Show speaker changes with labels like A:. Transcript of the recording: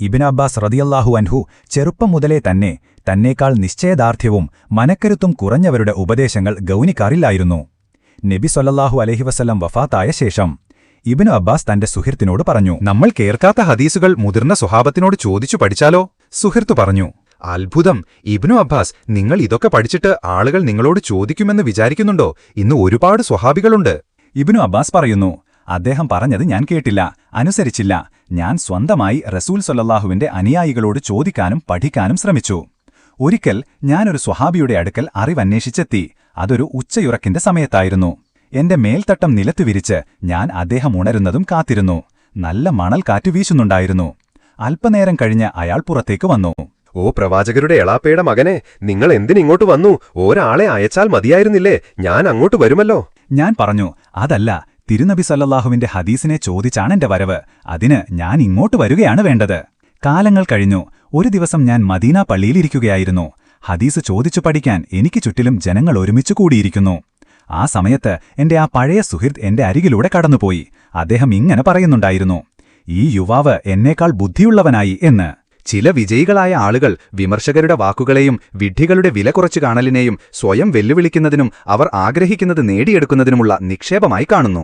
A: ഇബിൻ Abbas റതിയല്ലാഹു അൻഹു ചെറുപ്പം മുതലേ തന്നെ തന്നേക്കാൾ നിശ്ചയദാർഢ്യവും മനക്കരുത്തും കുറഞ്ഞവരുടെ ഉപദേശങ്ങൾ ഗൗനിക്കാറില്ലായിരുന്നു. നബി സൊല്ലാഹു അലഹി വസ്ലം വഫാത്തായ ശേഷം ഇബിനു അബ്ബാസ് തന്റെ സുഹൃത്തിനോട് പറഞ്ഞു
B: നമ്മൾ കേൾക്കാത്ത ഹദീസുകൾ മുതിർന്ന സ്വഹാബത്തിനോട് ചോദിച്ചു പഠിച്ചാലോ? സുഹൃത്തു പറഞ്ഞു അത്ഭുതം! ഇബ്നു അബ്ബാസ് നിങ്ങൾ ഇതൊക്കെ പഠിച്ചിട്ട് ആളുകൾ നിങ്ങളോട് ചോദിക്കുമെന്ന് വിചാരിക്കുന്നുണ്ടോ? ഇന്ന് ഒരുപാട് സ്വഹാബികളുണ്ട്.
A: ഇബ്നു അബ്ബാസ് പറയുന്നു അദ്ദേഹം പറഞ്ഞത് ഞാൻ കേട്ടില്ല അനുസരിച്ചില്ല. ഞാൻ സ്വന്തമായി റസൂൽ സൊല്ലാഹുവിന്റെ അനുയായികളോട് ചോദിക്കാനും പഠിക്കാനും ശ്രമിച്ചു. ഒരിക്കൽ ഞാനൊരു സ്വഹാബിയുടെ അടുക്കൽ അറിവന്വേഷിച്ചെത്തി. അതൊരു ഉച്ചയുറക്കിന്റെ സമയത്തായിരുന്നു. എന്റെ മേൽത്തട്ടം നിലത്തു വിരിച്ച് ഞാൻ അദ്ദേഹം ഉണരുന്നതും കാത്തിരുന്നു. നല്ല മണൽ കാറ്റു വീശുന്നുണ്ടായിരുന്നു. അല്പനേരം കഴിഞ്ഞ് അയാൾ പുറത്തേക്ക് വന്നു.
C: ഓ പ്രവാചകരുടെ എളാപ്പയുടെ മകനെ നിങ്ങൾ എന്തിനിങ്ങോട്ട് വന്നു? ഒരാളെ അയച്ചാൽ മതിയായിരുന്നില്ലേ? ഞാൻ അങ്ങോട്ട് വരുമല്ലോ.
A: ഞാൻ പറഞ്ഞു അതല്ല തിരുനബി സല്ലാഹുവിന്റെ ഹദീസിനെ ചോദിച്ചാണ് എന്റെ വരവ്. അതിന് ഞാൻ ഇങ്ങോട്ട് വരികയാണ് വേണ്ടത്. കാലങ്ങൾ കഴിഞ്ഞു. ഒരു ദിവസം ഞാൻ മദീന പള്ളിയിലിരിക്കുകയായിരുന്നു ഹദീസ് ചോദിച്ചു പഠിക്കാൻ എനിക്ക് ചുറ്റിലും ജനങ്ങൾ ഒരുമിച്ചു കൂടിയിരിക്കുന്നു. ആ സമയത്ത് എന്റെ ആ പഴയ സുഹൃത്ത് എന്റെ അരികിലൂടെ കടന്നുപോയി. അദ്ദേഹം ഇങ്ങനെ പറയുന്നുണ്ടായിരുന്നു. ഈ യുവാവ് എന്നേക്കാൾ ബുദ്ധിയുള്ളവനായി എന്ന്.
B: ചില വിജയികളായ ആളുകൾ വിമർശകരുടെ വാക്കുകളെയും വിഡ്ഢികളുടെ വില കുറച്ചു കാണലിനെയും സ്വയം വെല്ലുവിളിക്കുന്നതിനും അവർ ആഗ്രഹിക്കുന്നത് നേടിയെടുക്കുന്നതിനുമുള്ള നിക്ഷേപമായി കാണുന്നു.